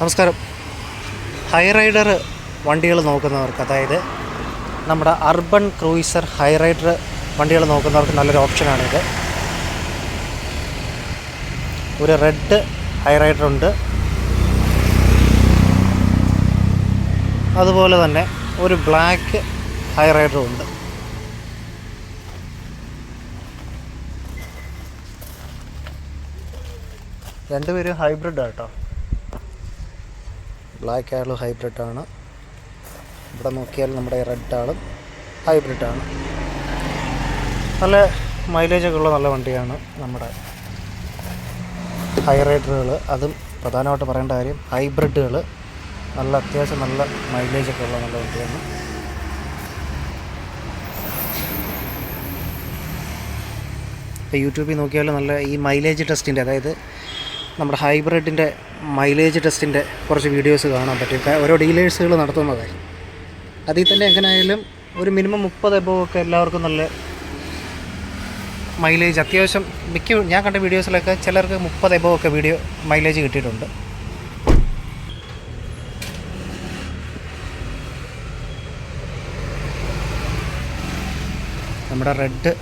നമസ്കാരം. High rider വണ്ടികൾ നോക്കുന്നവർക്ക് അതായത് നമ്മുടെ അർബൻ ക്രൂയിസർ ഹൈ റൈഡർ വണ്ടികൾ നോക്കുന്നവർക്ക് നല്ലൊരു ഓപ്ഷനാണിത്. ഒരു റെഡ് ഹൈ റൈഡർ ഉണ്ട്. അതുപോലെ തന്നെ ഒരു ബ്ലാക്ക് ഹൈ റൈഡറും ഉണ്ട്. രണ്ടുപേരും ഹൈബ്രിഡ് കേട്ടോ ബ്ലാക്ക് ആളും ഹൈബ്രിഡ് ആണ്. ഇവിടെ നോക്കിയാൽ നമ്മുടെ റെഡ് ആളും ഹൈബ്രിഡ് ആണ്. നല്ല മൈലേജൊക്കെ ഉള്ള നല്ല വണ്ടിയാണ് നമ്മുടെ ഹൈ റൈഡറുകൾ അതും പ്രധാനമായിട്ട് പറയേണ്ട കാര്യം ഹൈബ്രിഡുകൾ നല്ല അത്യാവശ്യം നല്ല മൈലേജൊക്കെ ഉള്ള നല്ല വണ്ടിയാണ്. ഇപ്പോൾ യൂട്യൂബിൽ നോക്കിയാൽ നല്ല ഈ മൈലേജ് ടെസ്റ്റിന്റെ അതായത് നമ്മുടെ ഹൈബ്രിഡിന്റെ മൈലേജ് ടെസ്റ്റിന്റെ കുറച്ച് വീഡിയോസ് കാണാൻ പറ്റും. ഓരോ ഡീലേഴ്സുകൾ നടത്തുന്നതായി. അതിൽ തന്നെ എങ്ങനെയായാലും ഒരു മിനിമം മുപ്പത് എബോവൊക്കെ എല്ലാവർക്കും നല്ല മൈലേജ്. അത്യാവശ്യം മിക്ക ഞാൻ കണ്ട വീഡിയോസിലൊക്കെ ചിലർക്ക് മുപ്പത് എബോവൊക്കെ വീഡിയോ മൈലേജ് കിട്ടിയിട്ടുണ്ട്. നമ്മുടെ റെഡ്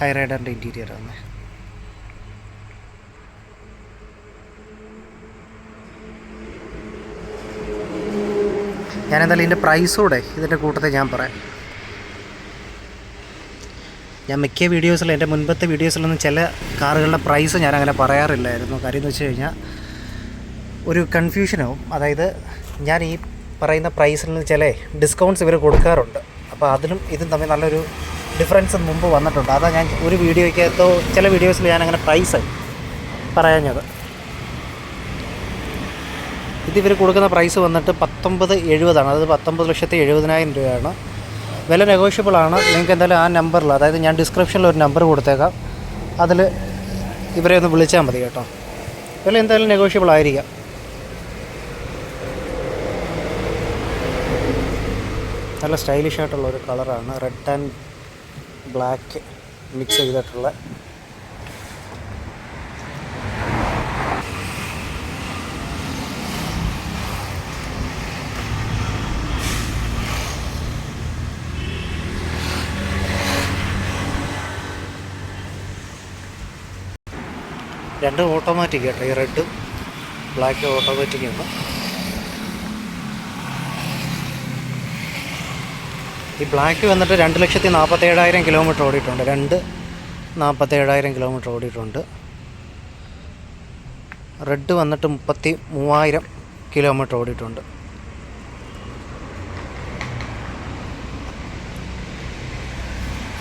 ഹൈ റൈഡറിന്റെ ഇന്റീരിയർ ആണ്. ഞാൻ എന്തായാലും ഇതിന്റെ പ്രൈസൂടെ ഇതിന്റെ കൂട്ടത്തിൽ ഞാൻ പറയാം. ഞാൻ മിക്ക വീഡിയോസിലും എന്റെ മുൻപത്തെ വീഡിയോസിലൊന്നും ചില കാറുകളുടെ പ്രൈസ് ഞാൻ അങ്ങനെ പറയാറില്ലായിരുന്നു. കാര്യം എന്ന് വെച്ച് കഴിഞ്ഞാൽ ഒരു കൺഫ്യൂഷനാവും. അതായത് ഞാൻ ഈ പറയുന്ന പ്രൈസിൽ നിന്ന് ചില ഡിസ്കൗണ്ട്സ് ഇവർ കൊടുക്കാറുണ്ട്. അപ്പോൾ അതിലും ഇതും തമ്മിൽ നല്ലൊരു ഡിഫറൻസ് മുമ്പ് വന്നിട്ടുണ്ട്. അതാ ഞാൻ ഒരു വീഡിയോയ്ക്കകത്തോ ചില വീഡിയോസിൽ ഞാൻ അങ്ങനെ പ്രൈസ് പറയാഞ്ഞത്. ഇത് ഇവർ കൊടുക്കുന്ന പ്രൈസ് വന്നിട്ട് പത്തൊമ്പത് എഴുപതാണ്. അതായത് പത്തൊമ്പത് ലക്ഷത്തി എഴുപതിനായിരം രൂപയാണ്. വില നെഗോഷ്യബിൾ ആണ് നിങ്ങൾക്ക് എന്തായാലും ആ നമ്പറിൽ അതായത് ഞാൻ ഡിസ്ക്രിപ്ഷനിൽ ഒരു നമ്പർ കൊടുത്തേക്കാം. അതിൽ ഇവരെ ഒന്ന് വിളിച്ചാൽ മതി കേട്ടോ. വില എന്തായാലും നെഗോഷ്യബിൾ ആയിരിക്കാം. നല്ല സ്റ്റൈലിഷ് ആയിട്ടുള്ള ഒരു കളറാണ്. റെഡ് ആൻഡ് ബ്ലാക്ക് മിക്സ് ചെയ്തിട്ടുള്ള രണ്ട് ഓട്ടോമാറ്റിക് കേട്ടോ ഈ റെഡ് ബ്ലാക്ക് ഓട്ടോമാറ്റിക് ആണ്. ഈ ബ്ലാക്ക് വന്നിട്ട് രണ്ട് ലക്ഷത്തി നാൽപ്പത്തേഴായിരം കിലോമീറ്റർ ഓടിയിട്ടുണ്ട്. രണ്ട് നാൽപ്പത്തേഴായിരം കിലോമീറ്റർ ഓടിയിട്ടുണ്ട്. റെഡ് വന്നിട്ട് മുപ്പത്തി മൂവായിരം കിലോമീറ്റർ ഓടിയിട്ടുണ്ട്.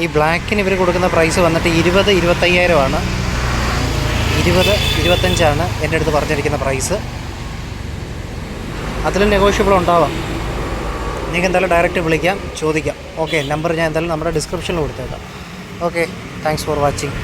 ഈ ബ്ലാക്കിന് ഇവർ കൊടുക്കുന്ന പ്രൈസ് വന്നിട്ട് ഇരുപത് ഇരുപത്തയ്യായിരമാണ് ഇരുപത് ഇരുപത്തഞ്ചാണ് എന്റെ അടുത്ത് പറഞ്ഞിരിക്കുന്ന പ്രൈസ് അതിൽ നെഗോഷ്യബിൾ ഉണ്ടാവാം. നിങ്ങൾക്ക് എന്തായാലും ഡയറക്റ്റ് വിളിക്കാം ചോദിക്കാം. ഓക്കെ നമ്പർ ഞാൻ എന്തായാലും നമ്മുടെ ഡിസ്ക്രിപ്ഷനിൽ കൊടുത്തേക്കാം. Okay thanks for watching